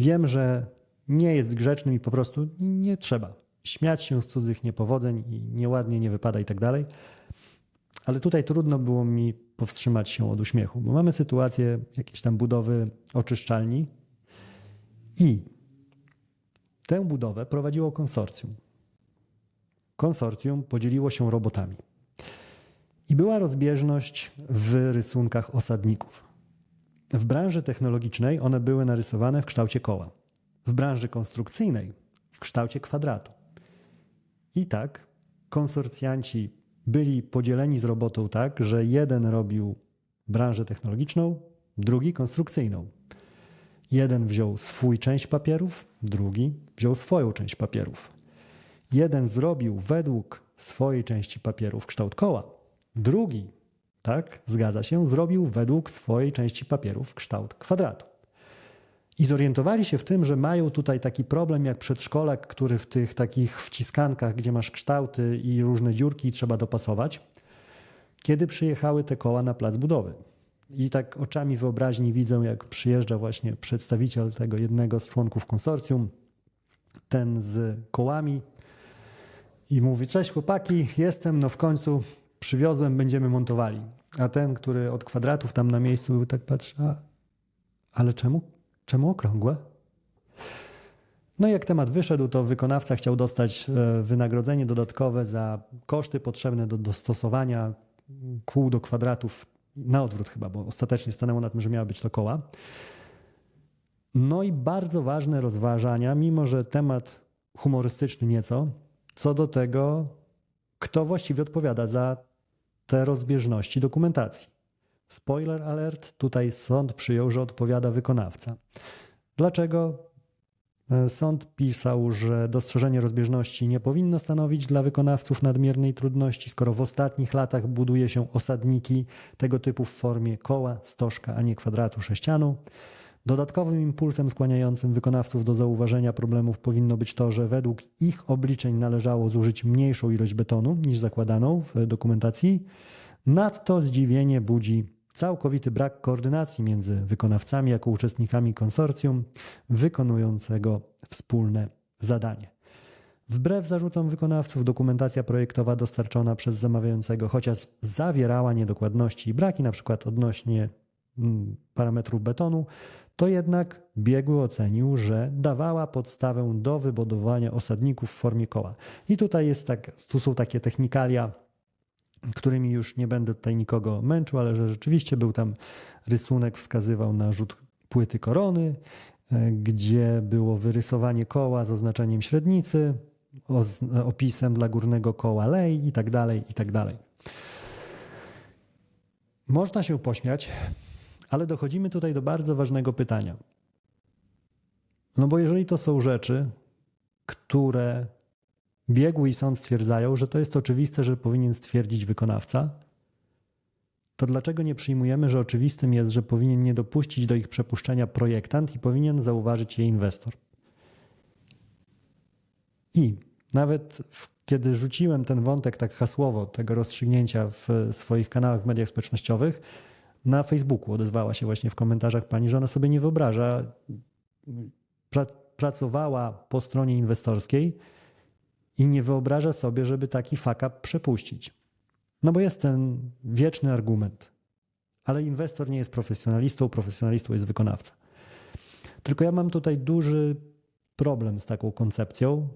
Wiem, że nie jest grzecznym i po prostu nie trzeba śmiać się z cudzych niepowodzeń i nieładnie nie wypada i tak dalej. Ale tutaj trudno było mi powstrzymać się od uśmiechu, bo mamy sytuację jakiejś tam budowy oczyszczalni i tę budowę prowadziło konsorcjum. Konsorcjum podzieliło się robotami. I była rozbieżność w rysunkach osadników. W branży technologicznej one były narysowane w kształcie koła, w branży konstrukcyjnej w kształcie kwadratu. I tak konsorcjanci byli podzieleni z robotą tak, że jeden robił branżę technologiczną, drugi konstrukcyjną. Jeden wziął swój część papierów, drugi wziął swoją część papierów. Jeden zrobił według swojej części papierów kształt koła, drugi, tak, zgadza się, zrobił według swojej części papierów kształt kwadratu. I zorientowali się w tym, że mają tutaj taki problem jak przedszkolak, który w tych takich wciskankach, gdzie masz kształty i różne dziurki trzeba dopasować, kiedy przyjechały te koła na plac budowy. I tak oczami wyobraźni widzę, jak przyjeżdża właśnie przedstawiciel tego jednego z członków konsorcjum, ten z kołami i mówi: Cześć chłopaki, jestem, no w końcu przywiozłem, będziemy montowali. A ten, który od kwadratów tam na miejscu był, tak patrzy: A, ale czemu? Czemu okrągłe? No i jak temat wyszedł, to wykonawca chciał dostać e, wynagrodzenie dodatkowe za koszty potrzebne do dostosowania kół do kwadratów na odwrót chyba, bo ostatecznie stanęło na tym, że miały być to koła. No i bardzo ważne rozważania, mimo że temat humorystyczny nieco, co do tego, kto właściwie odpowiada za te rozbieżności dokumentacji. Spoiler alert, tutaj sąd przyjął, że odpowiada wykonawca. Dlaczego? E, sąd pisał, że dostrzeżenie rozbieżności nie powinno stanowić dla wykonawców nadmiernej trudności, skoro w ostatnich latach buduje się osadniki tego typu w formie koła, stożka, a nie kwadratu sześcianu. Dodatkowym impulsem skłaniającym wykonawców do zauważenia problemów powinno być to, że według ich obliczeń należało zużyć mniejszą ilość betonu niż zakładano w dokumentacji. Nadto zdziwienie budzi całkowity brak koordynacji między wykonawcami jako uczestnikami konsorcjum wykonującego wspólne zadanie. Wbrew zarzutom wykonawców, dokumentacja projektowa dostarczona przez zamawiającego, chociaż zawierała niedokładności i braki, np. odnośnie mm, parametrów betonu, to jednak biegły ocenił, że dawała podstawę do wybudowania osadników w formie koła. I tutaj, jest tak, tu są takie technikalia którymi już nie będę tutaj nikogo męczył, ale że rzeczywiście był tam rysunek, wskazywał na rzut płyty korony, e, gdzie było wyrysowanie koła z oznaczeniem średnicy, opisem dla górnego koła lej i tak dalej, i tak dalej. Można się pośmiać, ale dochodzimy tutaj do bardzo ważnego pytania. No bo jeżeli to są rzeczy, które biegły i sąd stwierdzają, że to jest oczywiste, że powinien stwierdzić wykonawca, to dlaczego nie przyjmujemy, że oczywistym jest, że powinien nie dopuścić do ich przepuszczenia projektant i powinien zauważyć je inwestor? I nawet kiedy rzuciłem ten wątek tak hasłowo tego rozstrzygnięcia w swoich kanałach w mediach społecznościowych, na Facebooku odezwała się właśnie w komentarzach pani, że ona sobie nie wyobraża, pra, pracowała po stronie inwestorskiej, i nie wyobraża sobie, żeby taki fuck przepuścić. No bo jest ten wieczny argument. Ale inwestor nie jest profesjonalistą, profesjonalistą jest wykonawca. Tylko ja mam tutaj duży problem z taką koncepcją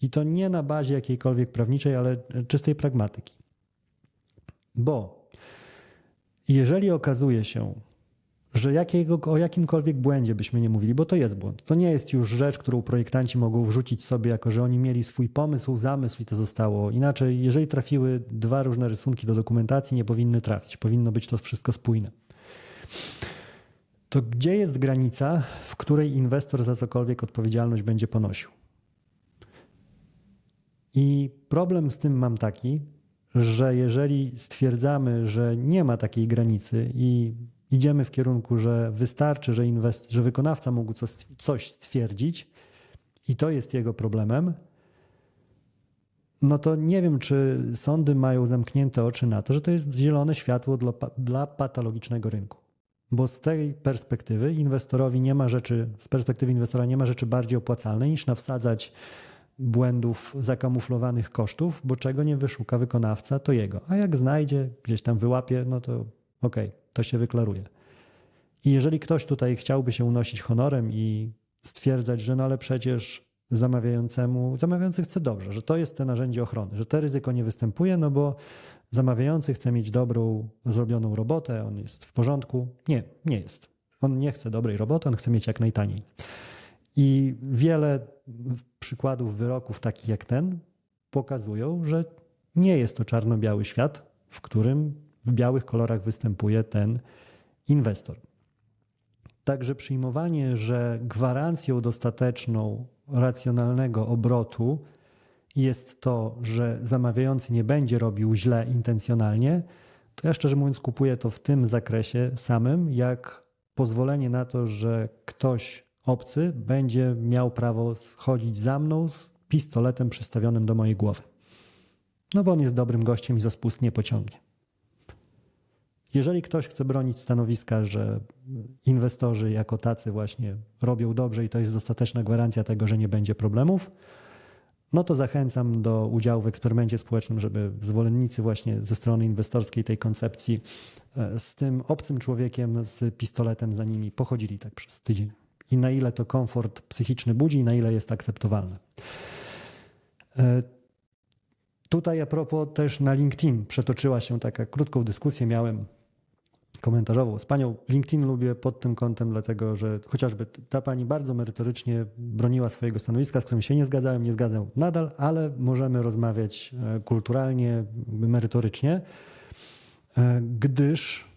i to nie na bazie jakiejkolwiek prawniczej, ale czystej pragmatyki. Bo jeżeli okazuje się, że jakiego, o jakimkolwiek błędzie byśmy nie mówili, bo to jest błąd. To nie jest już rzecz, którą projektanci mogą wrzucić sobie, jako że oni mieli swój pomysł, zamysł i to zostało. Inaczej, jeżeli trafiły dwa różne rysunki do dokumentacji, nie powinny trafić. Powinno być to wszystko spójne. To gdzie jest granica, w której inwestor za cokolwiek odpowiedzialność będzie ponosił? I problem z tym mam taki, że jeżeli stwierdzamy, że nie ma takiej granicy i idziemy w kierunku, że wystarczy, że, inwest- że wykonawca mógł coś stwierdzić i to jest jego problemem, no to nie wiem, czy sądy mają zamknięte oczy na to, że to jest zielone światło dla, dla patologicznego rynku. bo z tej perspektywy inwestorowi nie ma rzeczy, z perspektywy inwestora nie ma rzeczy bardziej opłacalnej niż nawsadzać błędów zakamuflowanych kosztów, bo czego nie wyszuka wykonawca, to jego. A jak znajdzie, gdzieś tam wyłapie, no to okej, okay, to się wyklaruje. I jeżeli ktoś tutaj chciałby się unosić honorem i stwierdzać, że no ale przecież zamawiającemu, zamawiający chce dobrze, że to jest te narzędzie ochrony, że to ryzyko nie występuje, no bo zamawiający chce mieć dobrą, zrobioną robotę, on jest w porządku. Nie, nie jest. On nie chce dobrej roboty, on chce mieć jak najtaniej. I wiele przykładów wyroków takich jak ten pokazują, że nie jest to czarno-biały świat, w którym w białych kolorach występuje ten inwestor. Także przyjmowanie, że gwarancją dostateczną racjonalnego obrotu jest to, że zamawiający nie będzie robił źle intencjonalnie, to ja szczerze mówiąc kupuję to w tym zakresie samym, jak pozwolenie na to, że ktoś obcy będzie miał prawo chodzić za mną z pistoletem przystawionym do mojej głowy. No bo on jest dobrym gościem i za spust nie pociągnie. Jeżeli ktoś chce bronić stanowiska, że inwestorzy jako tacy właśnie robią dobrze i to jest dostateczna gwarancja tego, że nie będzie problemów, no to zachęcam do udziału w eksperymencie społecznym, żeby zwolennicy właśnie ze strony inwestorskiej tej koncepcji e, z tym obcym człowiekiem z pistoletem za nimi pochodzili tak przez tydzień. I na ile to komfort psychiczny budzi, i na ile jest akceptowalne. Tutaj a propos też na LinkedIn przetoczyła się taka krótką dyskusję miałem komentarzową z panią. LinkedIn lubię pod tym kątem, dlatego że chociażby ta pani bardzo merytorycznie broniła swojego stanowiska, z którym się nie zgadzałem, nie zgadzam nadal, ale możemy rozmawiać e, kulturalnie, merytorycznie, e, gdyż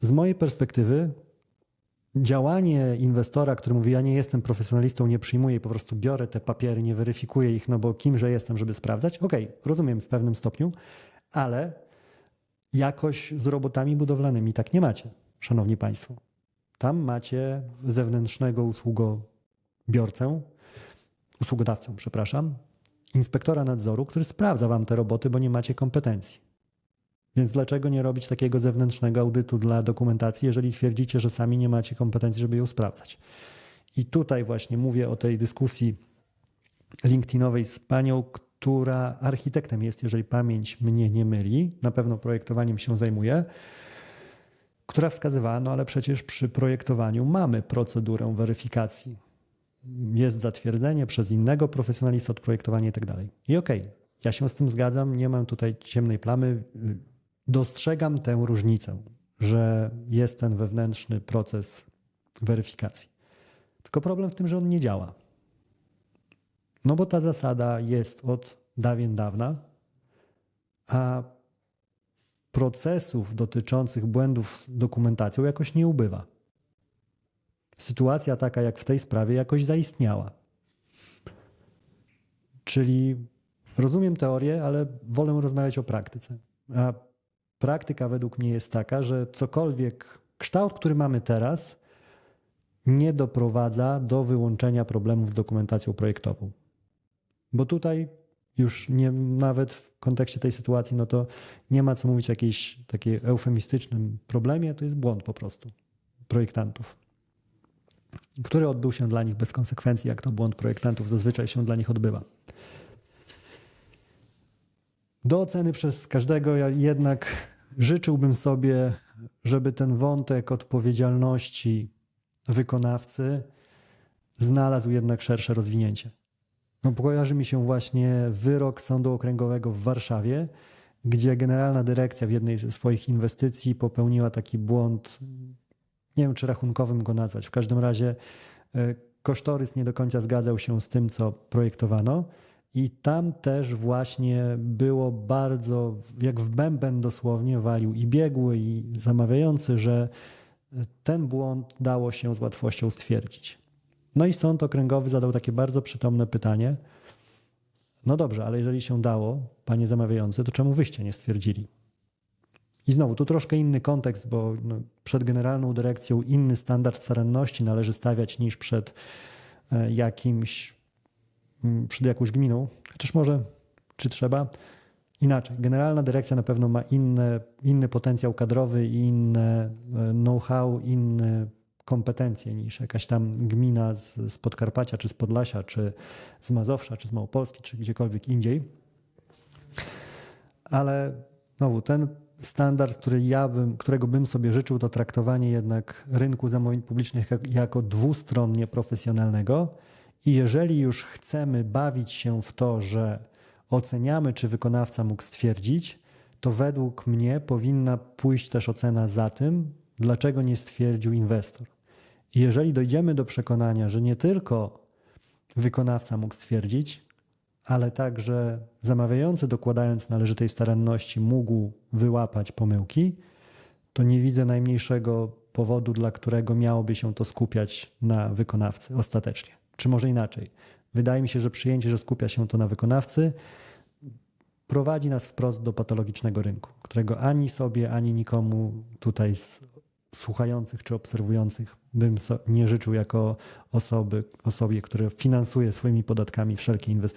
z mojej perspektywy działanie inwestora, który mówi, ja nie jestem profesjonalistą, nie przyjmuję po prostu biorę te papiery, nie weryfikuję ich, no bo kimże jestem, żeby sprawdzać. Okej, okay, rozumiem w pewnym stopniu, ale jakoś z robotami budowlanymi tak nie macie, szanowni państwo. Tam macie zewnętrznego usługobiorcę, usługodawcę, przepraszam, inspektora nadzoru, który sprawdza wam te roboty, bo nie macie kompetencji. Więc dlaczego nie robić takiego zewnętrznego audytu dla dokumentacji, jeżeli twierdzicie, że sami nie macie kompetencji, żeby ją sprawdzać? I tutaj właśnie mówię o tej dyskusji LinkedInowej z panią, która architektem jest, jeżeli pamięć mnie nie myli, na pewno projektowaniem się zajmuje, która wskazywała, no ale przecież przy projektowaniu mamy procedurę weryfikacji. Jest zatwierdzenie przez innego profesjonalistę od projektowania i tak dalej. I okej, okay, ja się z tym zgadzam, nie mam tutaj ciemnej plamy. Dostrzegam tę różnicę, że jest ten wewnętrzny proces weryfikacji. Tylko problem w tym, że on nie działa. No bo ta zasada jest od dawien dawna, a procesów dotyczących błędów z dokumentacją jakoś nie ubywa. Sytuacja taka jak w tej sprawie jakoś zaistniała. Czyli rozumiem teorię, ale wolę rozmawiać o praktyce. A praktyka według mnie jest taka, że cokolwiek, kształt, który mamy teraz, nie doprowadza do wyłączenia problemów z dokumentacją projektową. Bo tutaj już nie, nawet w kontekście tej sytuacji, no to nie ma co mówić o jakimś takim eufemistycznym problemie, to jest błąd po prostu projektantów, który odbył się dla nich bez konsekwencji, jak to błąd projektantów zazwyczaj się dla nich odbywa. Do oceny przez każdego jednak życzyłbym sobie, żeby ten wątek odpowiedzialności wykonawcy znalazł jednak szersze rozwinięcie. No, kojarzy mi się właśnie wyrok Sądu Okręgowego w Warszawie, gdzie Generalna Dyrekcja w jednej ze swoich inwestycji popełniła taki błąd, nie wiem czy rachunkowym go nazwać, w każdym razie e, kosztorys nie do końca zgadzał się z tym, co projektowano. I tam też właśnie było bardzo, jak w bęben dosłownie walił i biegły, i zamawiający, że ten błąd dało się z łatwością stwierdzić. No i sąd okręgowy zadał takie bardzo przytomne pytanie. No dobrze, ale jeżeli się dało, panie zamawiający, to czemu wyście nie stwierdzili? I znowu, tu troszkę inny kontekst, bo no, przed generalną dyrekcją inny standard staranności należy stawiać niż przed e, jakimś, przed jakąś gminą. Chociaż może, czy trzeba? inaczej. Generalna dyrekcja na pewno ma inne, inny potencjał kadrowy i inne e, know-how, inne kompetencje niż jakaś tam gmina z, z Podkarpacia, czy z Podlasia, czy z Mazowsza, czy z Małopolski, czy gdziekolwiek indziej. Ale znowu ten standard, który ja bym, którego bym sobie życzył, to traktowanie jednak rynku zamówień publicznych jak, jako dwustronnie profesjonalnego. I jeżeli już chcemy bawić się w to, że oceniamy, czy wykonawca mógł stwierdzić, to według mnie powinna pójść też ocena za tym, dlaczego nie stwierdził inwestor. I jeżeli dojdziemy do przekonania, że nie tylko wykonawca mógł stwierdzić, ale także zamawiający, dokładając należytej staranności, mógł wyłapać pomyłki, to nie widzę najmniejszego powodu, dla którego miałoby się to skupiać na wykonawcy ostatecznie. Czy może inaczej? Wydaje mi się, że przyjęcie, że skupia się to na wykonawcy, prowadzi nas wprost do patologicznego rynku, którego ani sobie, ani nikomu tutaj z słuchających czy obserwujących bym nie życzył jako osoby, osobie, która finansuje swoimi podatkami wszelkie inwestycje